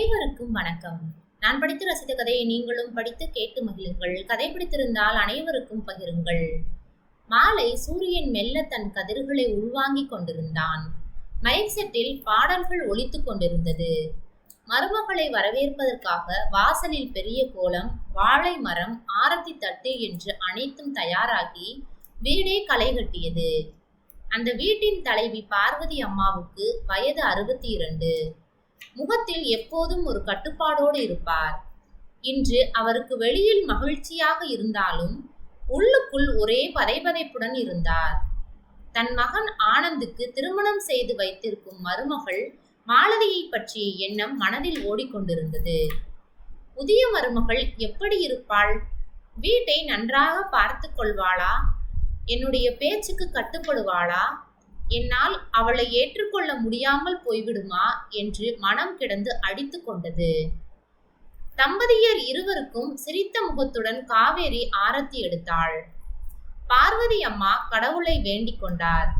அனைவருக்கும் வணக்கம். நான் படித்து ரசித்த கதையை நீங்களும் படித்து கேட்டு மகிழுங்கள். கதை பிடித்திருந்தால் அனைவருக்கும் பகிருங்கள். மாலை சூரியன் மெல்ல தன் கதிர்களை உள்வாங்கிக் கொண்டிருந்தான். மைக் செட்டில் பாடல்கள் ஒலித்துக் கொண்டிருந்தது. மருமகளை வரவேற்பதற்காக வாசலில் பெரிய கோலம் வாழை மரம் ஆரத்தி தட்டு என்று அனைத்தும் தயாராகி வீடே களை கட்டியது. அந்த வீட்டின் தலைவி பார்வதி அம்மாவுக்கு வயது அறுபத்தி இரண்டு. முகத்தில் எப்போதும் ஒரு கட்டுப்பாடோடு இருப்பார். இன்று அவருக்கு வெளியில் மகிழ்ச்சியாக இருந்தாலும் உள்ளுக்குள் ஒரே பதைபதைப்புடன் இருந்தார். தன் மகன் ஆனந்துக்கு திருமணம் செய்து வைத்திருக்கும் மருமகள் மாலதியை பற்றிய எண்ணம் மனதில் ஓடிக்கொண்டிருந்தது. புதிய மருமகள் எப்படி இருப்பாள்? வீட்டை நன்றாக பார்த்து கொள்வாளா? என்னுடைய பேச்சுக்கு கட்டுப்படுவாளா? என்னால் அவளை ஏற்றுக்கொள்ள முடியாமல் போய்விடுமா? என்று மனம் கிடந்து அடித்து கொண்டது. தம்பதியர் இருவருக்கும் சிரித்த முகத்துடன் காவேரி ஆரத்தி எடுத்தாள். பார்வதி அம்மா கடவுளை வேண்டிக் கொண்டார்.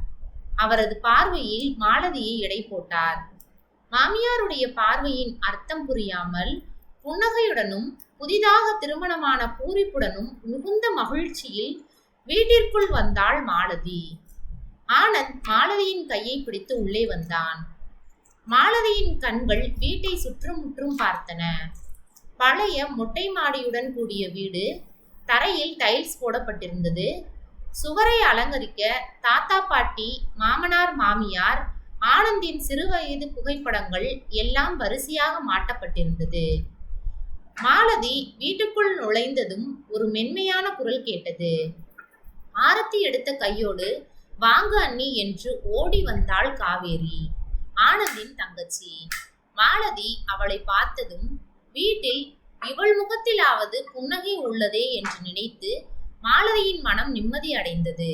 அவரது பார்வையில் மாலதியை எடை போட்டார். மாமியாருடைய பார்வையின் அர்த்தம் புரியாமல் புன்னகையுடனும் புதிதாக திருமணமான பூரிப்புடனும் மிகுந்த மகிழ்ச்சியில் வீட்டிற்குள் வந்தாள் மாலதி. ஆனந்த் மாலதியின் கையை பிடித்து உள்ளே வந்தான். மாலதியின் கண்கள் வீட்டை சுற்றுமுற்றும் பார்த்தன. பழைய மொட்டை மாடியுடன் கூடிய வீடு தரையில் டைல்ஸ் போடப்பட்டிருந்தது. சுவரை அலங்கரிக்க தாத்தா பாட்டி மாமனார் மாமியார் ஆனந்தின் சிறுவயது புகைப்படங்கள் எல்லாம் வரிசையாக மாட்டப்பட்டிருந்தது. மாலதி வீட்டுக்குள் நுழைந்ததும் ஒரு மென்மையான குரல் கேட்டது. ஆரத்தி எடுத்த கையோடு வாங்க அண்ணி என்று ஓடி வந்தாள் காவேரி. ஆனந்தின் தங்கச்சி. மாலதி அவளை பார்த்ததும் வீட்டில் இவள் முகத்திலாவது புன்னகை உள்ளதே என்று நினைத்து மாலதியின் மனம் நிம்மதி அடைந்தது.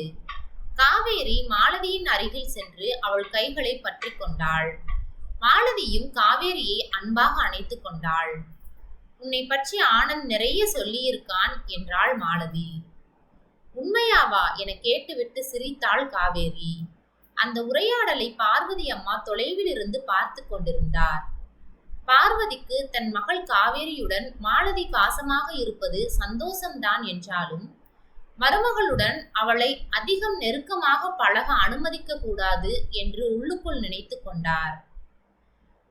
காவேரி மாலதியின் அருகில் சென்று அவள் கைகளை பற்றி கொண்டாள். மாலதியும் காவேரியை அன்பாக அணைத்து கொண்டாள். உன்னை பற்றி ஆனந்த் நிறைய சொல்லியிருக்கான் என்றாள் மாலதி. உண்மையாவா? என கேட்டுவிட்டு சிரித்தாள் காவேரி. அந்த உரையாடலை பார்வதி அம்மா தொலைவில் இருந்து பார்த்து கொண்டிருந்தார். பார்வதிக்கு தன் மகள் காவேரியுடன் மாலதி பாசமாக இருப்பது சந்தோஷம்தான் என்றாலும் மருமகளுடன் அவளை அதிகம் நெருக்கமாக பழக அனுமதிக்க கூடாது என்று உள்ளுக்குள் நினைத்து கொண்டார்.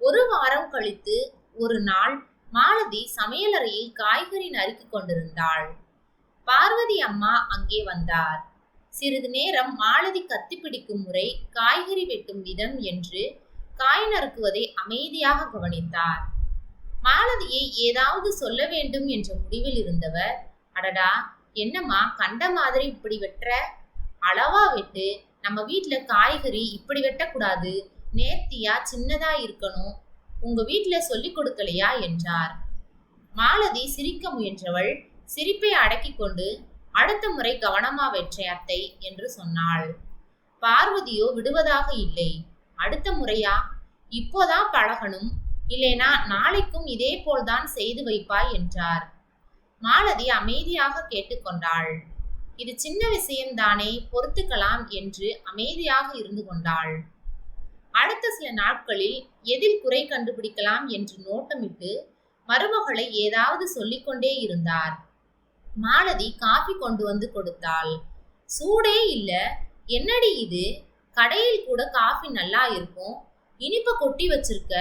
ஒரு வாரம் கழித்து ஒரு நாள் மாலதி சமையலறையில் காய்கறி நறுக்கிக் கொண்டிருந்தாள். பார்வதி அம்மா அங்கே வந்தார். சிறிது நேரம் மாலதி கத்தி பிடிக்கும் முறை காய்கறி வெட்டும் விதம் என்று காய் நறுக்குவதை அமைதியாக கவனித்தார். மாலதியை ஏதாவது சொல்ல வேண்டும் என்ற முடிவில் இருந்தவர் அடடா என்னம்மா கண்ட மாதிரி இப்படி வெட்டுற? அளவா வெட்டு நம்ம வீட்டுல காய்கறி இப்படி வெட்டக்கூடாது நேர்த்தியா சின்னதா இருக்கணும் உங்க வீட்டுல சொல்லி கொடுக்கலையா? என்றார். மாலதி சிரிக்க முயன்றவள் சிரிப்பை அடக்கிக் கொண்டு அடுத்த முறை கவனமா வெற்றே அத்தை என்று சொன்னாள். பார்வதியோ விடுவதாக இல்லை. அடுத்த முறையா? இப்போதான் பழகணும். இல்லைனா நாளைக்கும் இதே போல்தான் செய்து வைப்பாய் என்றார். மாலதி அமைதியாக கேட்டுக்கொண்டாள் இது சின்ன விஷயம்தானே பொறுத்துக்கலாம் என்று அமைதியாக இருந்து கொண்டாள். அடுத்த சில நாட்களில் எதில் குறை கண்டுபிடிக்கலாம் என்று நோட்டமிட்டு மருமகளை ஏதாவது சொல்லிக்கொண்டே இருந்தார். மாலதி காஃபி கொண்டு வந்து கொடுத்தாள். சூடே இல்ல. என்னடி இது? கடையில் கூட காஃபி நல்லா இருக்கும். இனிப்ப கொட்டி வச்சிருக்க.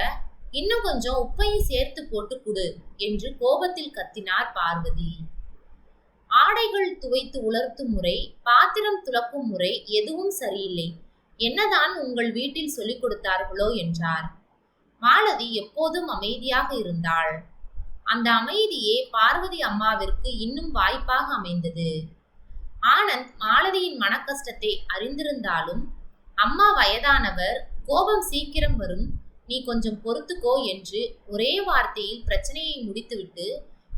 இன்னும் கொஞ்சம் உப்பையும் சேர்த்து போட்டு குடு என்று கோபத்தில் கத்தினார் பார்வதி. ஆடைகள் துவைத்து உலர்த்தும் முறை பாத்திரம் துலக்கும் முறை எதுவும் சரியில்லை. என்னதான் உங்கள் வீட்டில் சொல்லிக் கொடுத்தார்களோ என்றார். மாலதி எப்போதும் அமைதியாக இருந்தாள். அந்த அமைதியே பார்வதி அம்மாவிற்கு இன்னும் வாய்ப்பாக அமைந்தது. ஆனந்த் மாலதியின் மனக்கஷ்டத்தை அறிந்திருந்தாலும் அம்மா வயதானவர் கோபம் சீக்கிரம் வரும் நீ கொஞ்சம் பொறுத்துக்கோ என்று ஒரே வார்த்தையில் பிரச்சனையை முடித்துவிட்டு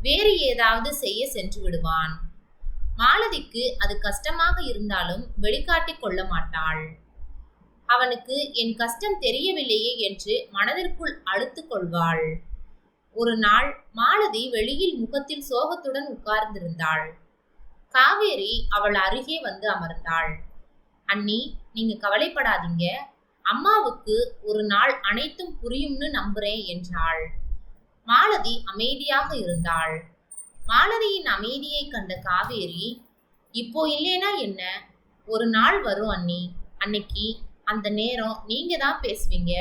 வேறு ஏதாவது செய்ய சென்று விடுவான். மாலதிக்கு அது கஷ்டமாக இருந்தாலும் வெளிக்காட்டிக் கொள்ள மாட்டாள். அவனுக்கு என் கஷ்டம் தெரியவில்லையே என்று மனதிற்குள் அழுத்து கொள்வாள். ஒரு நாள் மாலதி வெளியில் முகத்தில் சோகத்துடன் உட்கார்ந்திருந்தாள். காவேரி அவள் அருகே வந்து அமர்ந்தாள். அண்ணி நீங்க கவலைப்படாதீங்க. அம்மாவுக்கு ஒரு நாள் அனைத்தும் புரியும்னு நம்புறேன் என்றாள். மாலதி அமைதியாக இருந்தாள். மாலதியின் அமைதியை கண்ட காவேரி இப்போ இல்லைனா என்ன? ஒரு நாள் வரும் அண்ணி. அன்னைக்கு அந்த நேரம் நீங்க தான் பேசுவீங்க.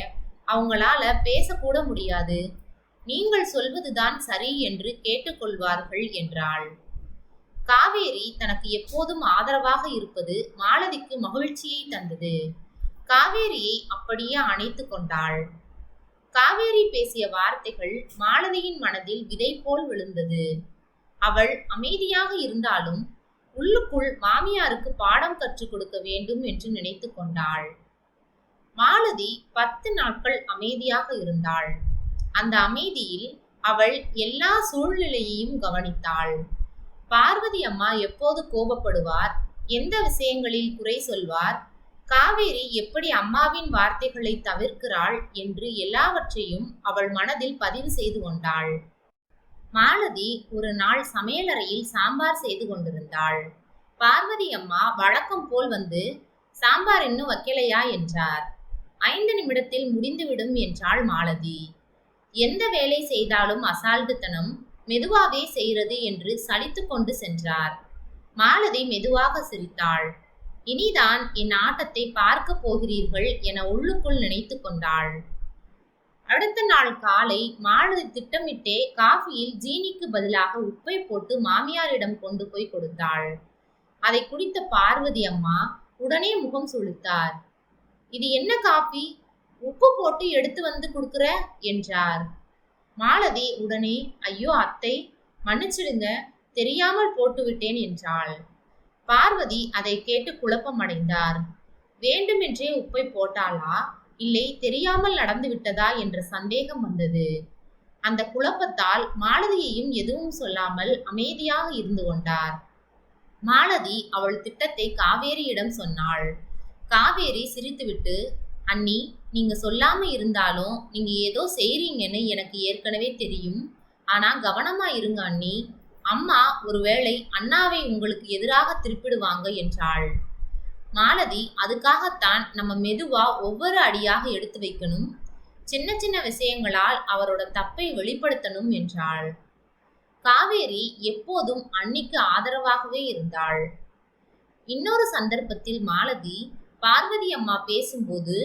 அவங்களால பேசக்கூட முடியாது. நீங்கள் சொல்வதுதான் சரி என்று கேட்டுக்கொள்வார்கள் என்றாள். காவேரி தனக்கு எப்போதும் ஆதரவாக இருப்பது மாலதிக்கு மகிழ்ச்சியை தந்தது. காவேரியை அப்படியே அணைத்து கொண்டாள். காவேரி பேசிய வார்த்தைகள் மாலதியின் மனதில் விதை போல் விழுந்தது. அவள் அமைதியாக இருந்தாலும் உள்ளுக்குள் மாமியாருக்கு பாடம் கற்றுக் கொடுக்க வேண்டும் என்று நினைத்து கொண்டாள். மாலதி பத்து நாட்கள் அமைதியாக இருந்தாள். அந்த அமைதியில் அவள் எல்லா சூழ்நிலையையும் கவனித்தாள். பார்வதி அம்மா எப்போது கோபப்படுவார்? எந்த விஷயங்களில் குறை சொல்வார்? காவேரி எப்படி அம்மாவின் வார்த்தைகளை தவிர்க்கிறாள் என்று எல்லாவற்றையும் அவள் மனதில் பதிவு செய்து கொண்டாள். மாலதி ஒரு நாள் சமையலறையில் சாம்பார் செய்து கொண்டிருந்தாள். பார்வதி அம்மா வழக்கம் போல் வந்து சாம்பார் இன்னும் வைக்கலையா? என்றார். ஐந்து நிமிடத்தில் முடிந்துவிடும் என்றாள் மாலதி. எந்த வேலை செய்தாலும் அசால்ட்டுத்தனம் மெதுவாவே செய்கிறது என்று சலித்து கொண்டு சென்றார். மாலதி மெதுவாக சிரித்தாள். இனிதான் என் ஆட்டத்தை பார்க்க போகிறீர்கள் என உள்ளுக்குள் நினைத்து கொண்டாள். அடுத்த நாள் காலை மாலதி திட்டமிட்டே காஃபியில் ஜீனிக்கு பதிலாக உப்பை போட்டு மாமியாரிடம் கொண்டு போய் கொடுத்தாள். அதை குடித்த பார்வதி அம்மா உடனே முகம் சுளித்தார். இது என்ன காஃபி? உப்பு போட்டு எடுத்து வந்து கொடுக்குற? என்றார். மாலதி உடனே ஐயோ அத்தை மன்னிச்சிடுங்க தெரியாமல் போட்டுவிட்டேன் என்றாள். பார்வதி அதை கேட்டு குழப்பம் அடைந்தார். வேண்டுமென்றே உப்பை போட்டாளா? இல்லை தெரியாமல் நடந்து விட்டதா? என்ற சந்தேகம் வந்தது. அந்த குழப்பத்தால் மாலதியையும் எதுவும் சொல்லாமல் அமைதியாக இருந்து கொண்டார். மாலதி அவள் திட்டத்தை காவேரியிடம் சொன்னாள். காவேரி சிரித்துவிட்டு அண்ணி நீங்க சொல்லாம இருந்தாலும் நீங்க ஏதோ செய்றீங்கன்னு எனக்கு ஏற்கனவே தெரியும். ஆனா கவனமா இருங்க அண்ணி. அம்மா ஒருவேளை அண்ணாவை உங்களுக்கு எதிராக திருப்பிடுவாங்க என்றாள். மாலதி அதுக்காகத்தான் நம்ம மெதுவா ஒவ்வொரு அடியாக எடுத்து வைக்கணும். சின்ன சின்ன விஷயங்களால் அவரோட தப்பை வெளிப்படுத்தணும் என்றாள். காவேரி எப்போதும் அன்னிக்கு ஆதரவாகவே இருந்தாள். இன்னொரு சந்தர்ப்பத்தில் மாலதி பார்வதி அம்மா பேசும்போது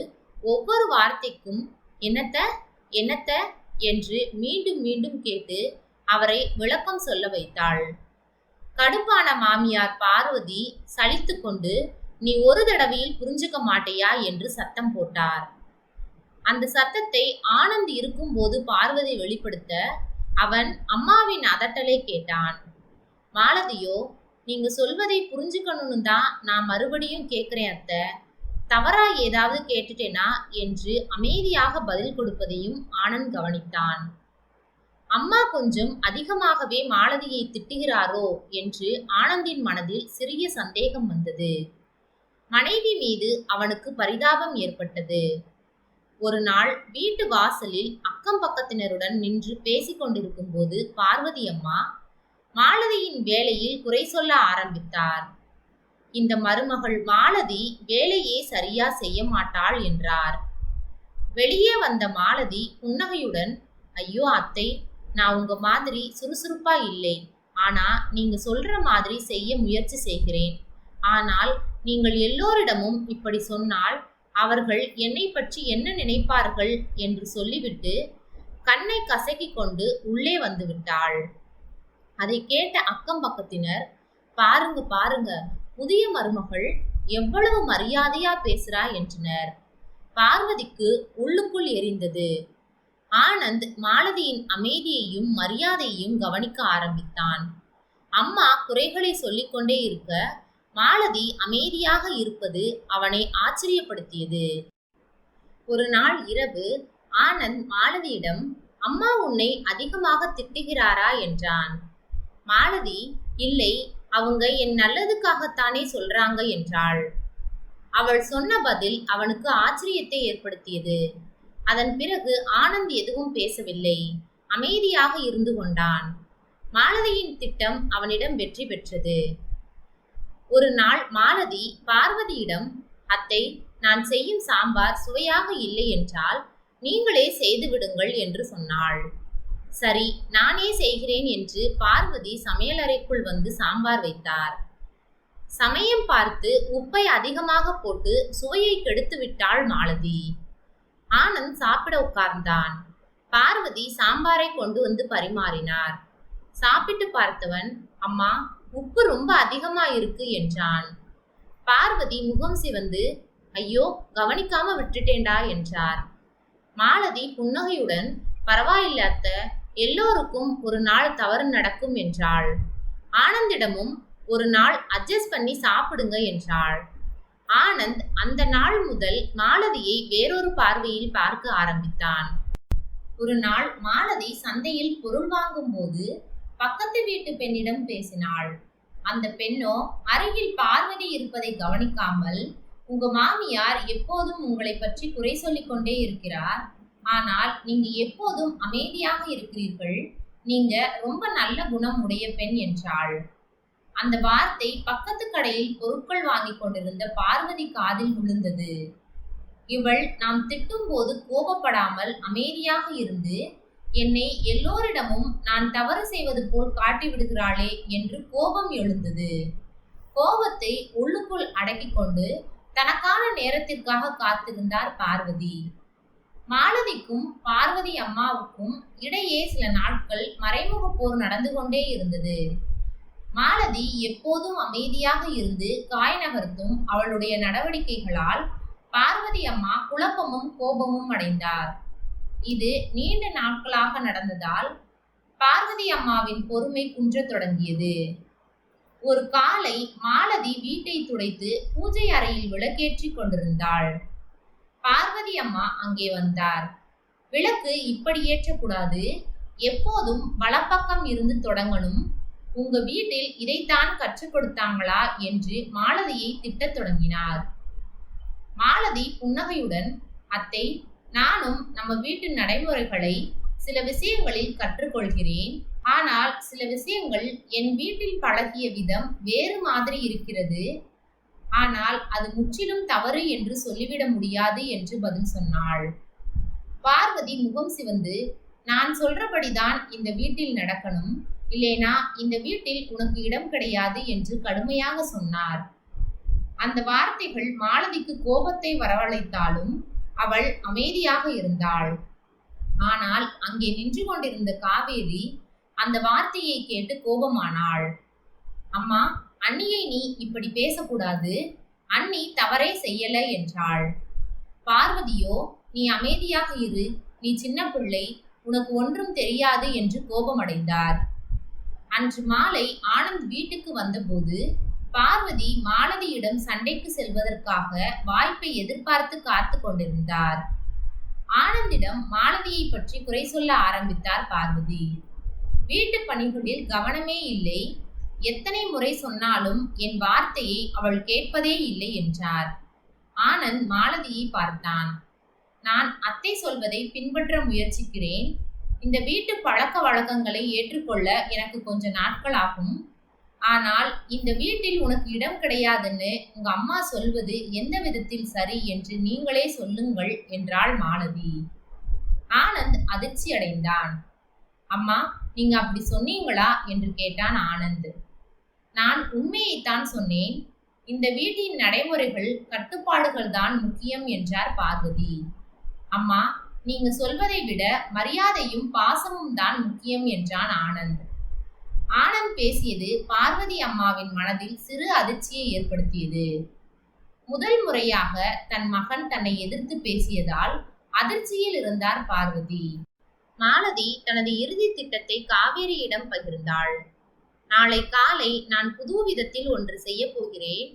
ஒவ்வொரு வார்த்தைக்கும் என்னத்த என்னத்த என்று மீண்டும் மீண்டும் கேட்டு அவரை விளக்கம் சொல்ல வைத்தாள். கடுப்பான மாமியார் பார்வதி சலித்து கொண்டு நீ ஒரு தடவையில் புரிஞ்சுக்க மாட்டையா? என்று சத்தம் போட்டார். அந்த சத்தத்தை ஆனந்த் இருக்கும்போது பார்வதி வெளிப்படுத்த அவன் அம்மாவின் அதட்டலை கேட்டான். மாலதியோ நீங்க சொல்வதை புரிஞ்சுக்கணும்னு தான் நான் மறுபடியும் கேட்கிறேன் அத்தை. தவறா ஏதாவது கேட்டுட்டேனா என்று அமைதியாக பதில் கொடுப்பதையும் ஆனந்த் கவனித்தான். அம்மா கொஞ்சம் அதிகமாகவே மாலதியை திட்டுகிறாரோ என்று ஆனந்தின் மனதில் சிறிய சந்தேகம் வந்தது. மனைவி மீது அவனுக்கு பரிதாபம் ஏற்பட்டது. ஒரு நாள் வீட்டு வாசலில் அக்கம் பக்கத்தினருடன் நின்று பேசிக்கொண்டிருக்கும் போது பார்வதி அம்மா மாலதியின் வேலையில் குறை சொல்ல ஆரம்பித்தார். இந்த மருமகள் மாலதி வேலையே சரியா செய்ய மாட்டாள் என்றார். வெளியே வந்த மாலதி புன்னகையுடன் ஐயோ அத்தை நான் உங்க மாதிரி சுறுசுறுப்பா இல்லை ஆனா நீங்க சொல்ற மாதிரி செய்ய முயற்சி செய்கிறேன். ஆனால் நீங்கள் எல்லோரிடமும் இப்படி சொன்னால் அவர்கள் என்னை பற்றி என்ன நினைப்பார்கள்? என்று சொல்லிவிட்டு கண்ணை கசக்கிக் கொண்டு உள்ளே வந்து விட்டாள். அதை கேட்ட அக்கம் பக்கத்தினர் பாருங்க பாருங்க புதிய மருமகள் எவ்வளவு மரியாதையா பேசுறா என்றனர். பார்வதிக்கு உள்ளுக்குள் எரிந்தது. ஆனந்த் மாலதியின் அமைதியையும் மரியாதையையும் கவனிக்க ஆரம்பித்தான். அம்மா குறைகளை சொல்லிக்கொண்டே இருக்க மாலதி அமைதியாக இருப்பது அவனை ஆச்சரியப்படுத்தியது. ஒரு நாள் இரவு ஆனந்த் மாலதியிடம் அம்மா உன்னை அதிகமாக திட்டுகிறாரா? என்றான். மாலதி இல்லை அவங்க என் நல்லதுக்காகத்தானே சொல்றாங்க என்றாள். அவள் சொன்ன பதில் அவனுக்கு ஆச்சரியத்தை ஏற்படுத்தியது. அதன் பிறகு ஆனந்த் எதுவும் பேசவில்லை. அமைதியாக இருந்து கொண்டான். மாலதியின் திட்டம் அவனிடம் வெற்றி பெற்றது. ஒரு நாள் மாலதி பார்வதியிடம் அத்தை நான் செய்யும் சாம்பார் சுவையாக இல்லை என்றால் நீங்களே செய்து விடுங்கள் என்று சொன்னாள். சரி நானே செய்கிறேன் என்று பார்வதி சமையலறைக்குள் வந்து சாம்பார் வைத்தார். சமயம் பார்த்து உப்பை அதிகமாக போட்டு சுவையை கெடுத்து விட்டாள் மாலதி. ஆனந்த் சாப்பிட உட்கார்ந்தான். பார்வதி சாம்பாரை கொண்டு வந்து பரிமாறினார். சாப்பிட்டு பார்த்தவன் அம்மா உப்பு ரொம்ப அதிகமா இருக்கு என்றான். பார்வதி முகம் சிவந்து ஐயோ கவனிக்காம விட்டுட்டேன்டா என்றார். மாலதி புன்னகையுடன் பரவாயில்ல எல்லோருக்கும் ஒரு நாள் தவறு நடக்கும் என்றாள். ஆனந்திடமும் ஒரு நாள் அட்ஜஸ்ட் பண்ணி சாப்பிடுங்க என்றாள். ஆனந்த் அந்த நாள் முதல் மாலதியை வேறொரு பார்வையில் பார்க்க ஆரம்பித்தான். ஒரு நாள் மாலதி சந்தையில் பொருள் வாங்கும்போது பக்கத்து வீட்டு பெண்ணிடம் பேசினாள். அந்த பெண்ணோ அருகில் பார்வதி இருப்பதை கவனிக்காமல் உங்க மாமியார் எப்போதும் உங்களை பற்றி குறை சொல்லிக் கொண்டே இருக்கிறார். ஆனால் நீங்க எப்போதும் அமைதியாக இருக்கிறீர்கள். நீங்க ரொம்ப நல்ல குணம் உடைய பெண் என்றாள். அந்த வார்த்தை பக்கத்து கடையில் பொருட்கள் வாங்கிக் கொண்டிருந்த பார்வதி காதில் விழுந்தது. இவள் நாம் திட்டும் போது கோபப்படாமல் அமைதியாக இருந்து என்னை எல்லோரிடமும் நான் தவறு செய்வது போல் காட்டி விடுகிறாளே என்று கோபம் எழுந்தது. கோபத்தை உள்ளுக்குள் அடக்கிக் கொண்டு தனக்கான நேரத்திற்காக காத்திருந்தார் பார்வதி. மாலதிக்கும் பார்வதி அம்மாவுக்கும் இடையே சில நாட்கள் மறைமுக போர் நடந்து கொண்டே இருந்தது. மாலதி எப்போதும் அமைதியாக இருந்து காய் நகர்த்தும் அவளுடைய நடவடிக்கைகளால் பார்வதி அம்மா குழப்பமும் கோபமும் அடைந்தார். இது நீண்ட நாட்களாக நடந்ததால் பார்வதி அம்மாவின் பொறுமை குன்றத் தொடங்கியது. ஒரு காலை மாலதி வீட்டை துடைத்து பூஜை அறையில் விளக்கேற்றிக் கொண்டிருந்தாள். பார்வதி அம்மா அங்கே வந்தார். விளக்கு இப்படி ஏற்றக்கூடாது. எப்போதும் வலப்பக்கம் இருந்து தொடங்கணும். உங்க வீட்டில் இதைத்தான் கற்றுக் கொடுத்தாங்களா என்று மாலதியை திட்டத் தொடங்கினார். மாலதி புன்னகையுடன் அத்தை நானும் நம்ம வீட்டு நடைமுறைகளை சில விஷயங்களில் கற்றுக்கொள்கிறேன். ஆனால் சில விஷயங்கள் என் வீட்டில் பழகிய விதம் வேறு மாதிரி இருக்கிறது. ஆனால் அது முற்றிலும் தவறு என்று சொல்லிவிட முடியாது என்று பதில் சொன்னாள். பார்வதி முகம் சிவந்து நான் சொல்றபடிதான் இந்த வீட்டில் நடக்கணும். இல்லேனா இந்த வீட்டில் உனக்கு இடம் கிடையாது என்று கடுமையாக சொன்னார். அந்த வார்த்தைகள் மாலதிக்கு கோபத்தை வரவழைத்தாலும் அவள் அமைதியாக இருந்தாள். ஆனால் அங்கே நின்று கொண்டிருந்த காவேரி அந்த வார்த்தையை கேட்டு கோபமானாள். அம்மா அண்ணியை நீ இப்படி பேசக்கூடாது. அண்ணி தவறே செய்யல என்றாள். பார்வதியோ நீ அமைதியாக இரு. நீ சின்ன பிள்ளை உனக்கு ஒன்றும் தெரியாது என்று கோபமடைந்தார். அன்று மாலை ஆனந்த் வீட்டுக்கு வந்தபோது பார்வதி மாலதியிடம் சண்டைக்கு செல்வதற்காக வாய்ப்பை எதிர்பார்த்து காத்து கொண்டிருந்தார். ஆனந்திடம் மாலதியை பற்றி குறை சொல்ல ஆரம்பித்தார் பார்வதி. வீட்டு பணிகளில் கவனமே இல்லை. எத்தனை முறை சொன்னாலும் என் வார்த்தையை அவள் கேட்பதே இல்லை என்றார். ஆனந்த் மாலதியை பார்த்தான். நான் அத்தை சொல்வதை பின்பற்ற முயற்சிக்கிறேன். இந்த வீட்டு பழக்க வழக்கங்களை ஏற்றுக்கொள்ள எனக்கு கொஞ்ச நாட்கள் ஆகும் ஆனால் இந்த வீட்டில் உனக்கு இடம் கிடையாதுன்னு உங்க அம்மா சொல்வது எந்த விதத்தில் சரி என்று நீங்களே சொல்லுங்கள் என்றாள் மாலதி. ஆனந்த் அதிர்ச்சி அடைந்தான் அம்மா நீங்க அப்படி சொன்னீங்களா? என்று கேட்டான் ஆனந்த். நான் உண்மையைத்தான் சொன்னேன். இந்த வீட்டின் நடைமுறைகள் கட்டுப்பாடுகள் தான் முக்கியம் என்றார் பார்வதி. அம்மா நீங்க சொல்வதை விட மரியாதையும் பாசமும் தான் முக்கியம் என்றான் ஆனந்த். ஆனந்த் பேசியது பார்வதி அம்மாவின் மனதில் சிறு அதிர்ச்சியை ஏற்படுத்தியது. முதல் முறையாக தன் மகன் தன்னை எதிர்த்து பேசியதால் அதிர்ச்சியில் இருந்தார் பார்வதி. மாலதி தனது இறுதி திட்டத்தை காவேரியிடம் பகிர்ந்தாள். நாளை காலை நான் புது விதத்தில் ஒன்று செய்ய போகிறேன்.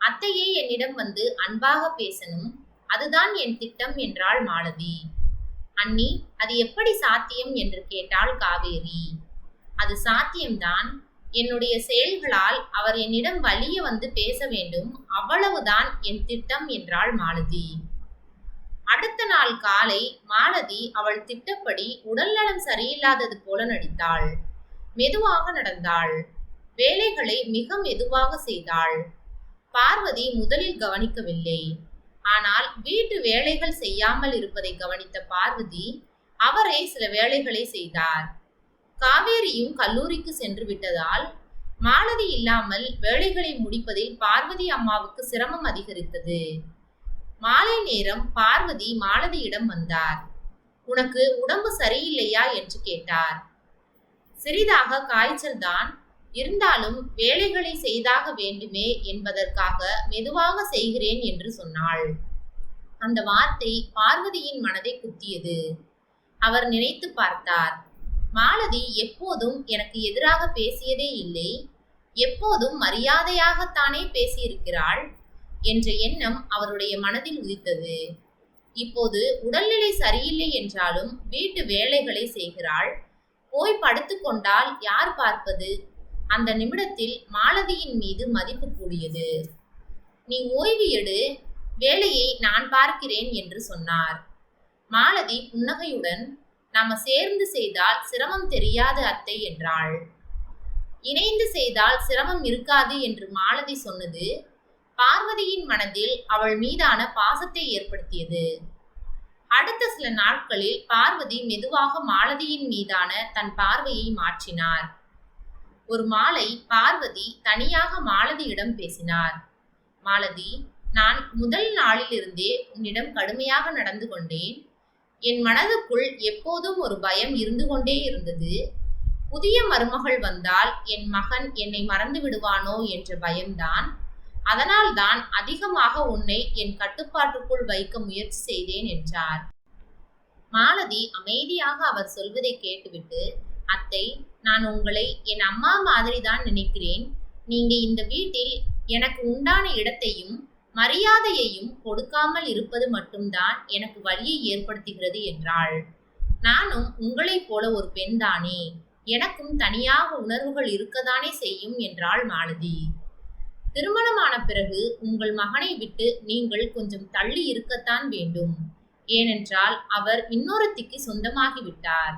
அத்தையே என்னிடம் வந்து அன்பாக பேசணும். அதுதான் என் திட்டம் என்றாள் மாலதி. அண்ணி அது எப்படி சாத்தியம் என்று கேட்டாள் காவேரி. அது சாத்தியம்தான். என்னுடைய செயல்களால் அவர் என்னிடம் வலிய வந்து பேச வேண்டும். அவ்வளவுதான் என் திட்டம் என்றாள் மாலதி. அடுத்த நாள் காலை மாலதி அவள் திட்டப்படி உடல்நலம் சரியில்லாதது போல நடித்தாள். மெதுவாக நடந்தாள். வேலைகளை மிக மெதுவாக செய்தாள். பார்வதி முதலில் கவனிக்கவில்லை. ஆனால் வீட்டு வேலைகள் செய்யாமல் இருப்பதை கவனித்த பார்வதி அவரே சில வேலைகளை செய்தார். காவேரியும் கல்லூரிக்கு சென்று விட்டதால் மாலதி இல்லாமல் வேலைகளை முடிப்பதில் பார்வதி அம்மாவுக்கு சிரமம் அதிகரித்தது. மாலை நேரம் பார்வதி மாலதியிடம் வந்தார். உனக்கு உடம்பு சரியில்லையா? என்று கேட்டார். சிறிதாக காய்ச்சல் தான் இருந்தாலும் வேலைகளை செய்தாக வேண்டுமே என்பதற்காக மெதுவாக செய்கிறேன் என்று சொன்னாள். அந்த வார்த்தை பார்வதியின் மனதை குத்தியது. அவர் நினைத்து பார்த்தார் மாலதி எப்போதும் எனக்கு எதிராக பேசியதே இல்லை. எப்போதும் மரியாதையாகத்தானே பேசியிருக்கிறாள் என்ற எண்ணம் அவருடைய மனதில் உதித்தது. இப்போது உடல்நிலை சரியில்லை என்றாலும் வீட்டு வேலைகளை செய்கிறாள். போய் படுத்துக்கொண்டால் யார் பார்ப்பது? அந்த நிமிடத்தில் மாலதியின் மீது மதிப்பு கூடியது. நீ ஓய்வு எடு வேலையை நான் பார்க்கிறேன் என்று சொன்னார். மாலதி புன்னகையுடன் நாம சேர்ந்து செய்தால் சிரமம் தெரியாது அத்தை என்றாள். இணைந்து செய்தால் சிரமம் இருக்காது என்று மாலதி சொன்னது பார்வதியின் மனதில் அவள் மீதான பாசத்தை ஏற்படுத்தியது. அடுத்த சில நாட்களில் பார்வதி மெதுவாக மாலதியின் மீதான தன் பார்வையை மாற்றினார். ஒரு மாலை பார்வதி தனியாக மாலதியிடம் பேசினார். மாலதி நான் முதல் நாளிலிருந்தே உன்னிடம் கடுமையாக நடந்து கொண்டேன். என் மனதுக்குள் எப்போதும் ஒரு பயம் இருந்து கொண்டே இருந்தது. புதிய மருமகள் வந்தால் என் மகன் என்னை மறந்து விடுவானோ என்ற பயம்தான் அதனால்தான் அதிகமாக உன்னை என் கட்டுப்பாட்டுக்குள் வைக்க முயற்சி செய்தேன் என்றார். மாலதி அமைதியாக அவர் சொல்வதை கேட்டுவிட்டு அத்தை நான் உங்களை என் அம்மா மாதிரி தான் நினைக்கிறேன். நீங்க இந்த வீட்டில் எனக்கு உண்டான இடத்தையும் மரியாதையையும் கொடுக்காமல் இருப்பது மட்டும்தான் எனக்கு வழியை ஏற்படுத்துகிறது என்றாள். நானும் உங்களைப் போல ஒரு பெண்தானே. எனக்கும் தனியாக உணர்வுகள் இருக்கத்தானே செய்யும் என்றாள் மாலதி. திருமணமான பிறகு உங்கள் மகனை விட்டு நீங்கள் கொஞ்சம் தள்ளி இருக்கத்தான் வேண்டும். ஏனென்றால் அவர் இன்னொருத்திக்கு சொந்தமாகிவிட்டார்.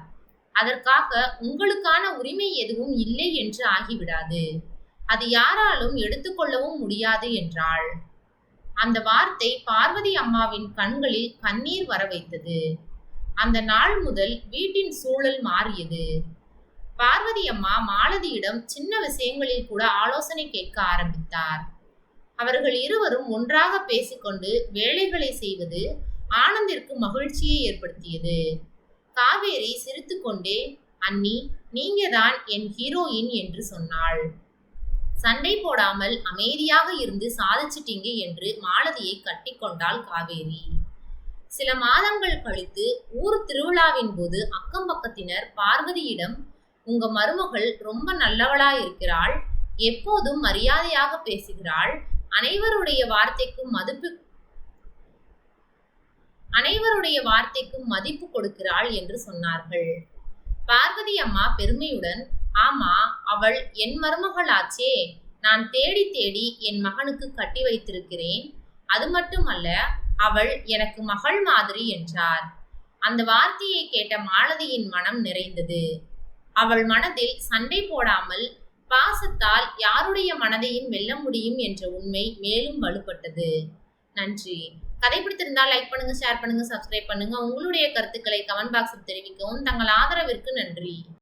அதற்காக உங்களுக்கான உரிமை எதுவும் இல்லை என்று ஆகிவிடாது. அது யாராலும் எடுத்துக்கொள்ளவும் முடியாது என்றாள். அந்த வார்த்தை பார்வதி அம்மாவின் கண்களில் கண்ணீர் வர வைத்தது அந்த நாள் முதல் வீட்டின் சூழல் மாறியது. பார்வதி அம்மா மாலதியிடம் சின்ன விஷயங்களில் கூட ஆலோசனை கேட்க ஆரம்பித்தார். அவர்கள் இருவரும் ஒன்றாக பேசிக்கொண்டு வேலைகளை செய்வது ஆனந்திற்கு மகிழ்ச்சியை ஏற்படுத்தியது. காவேரி சிரித்துக்கொண்டே அண்ணி நீங்க தான் என் ஹீரோயின் என்று சொன்னாள். சண்டை போடாமல் அமைதியாக இருந்து சாதிச்சிட்டீங்க என்று மாலதியை கட்டிக்கொண்டாள் காவேரி. சில மாதங்கள் கழித்து ஊர் திருவிழாவின் போது அக்கம் பக்கத்தினர் பார்வதியிடம் உங்க மருமகள் ரொம்ப நல்லவளா இருக்கிறாள் எப்போதும் மரியாதையாக பேசுகிறாள் அனைவருடைய வார்த்தைக்கும் மதிப்பு அனைவருடைய வார்த்தைக்கும் மதிப்பு கொடுக்கிறாள் என்று சொன்னார்கள். பார்வதி அம்மா பெருமையுடன் ஆமா அவள் என் மருமகளாச்சே. நான் தேடி தேடி என் மகனுக்கு கட்டி வைத்திருக்கிறேன். அது மட்டுமல்ல அவள் எனக்கு மகள் மாதிரி என்றார். அந்த வார்த்தையை கேட்ட மாலதியின் மனம் நிறைந்தது. அவள் மனதில் சண்டை போடாமல் பாசத்தால் யாருடைய மனதையும் வெல்ல முடியும் என்ற உண்மை மேலும் வலுப்பட்டது. நன்றி. கதை பிடித்திருந்தால் லைக் பண்ணுங்க ஷேர் பண்ணுங்க சப்ஸ்கிரைப் பண்ணுங்க. உங்களுடைய கருத்துக்களை கமெண்ட் பாக்ஸில் தெரிவிக்கவும். தங்கள் ஆதரவிற்கு நன்றி.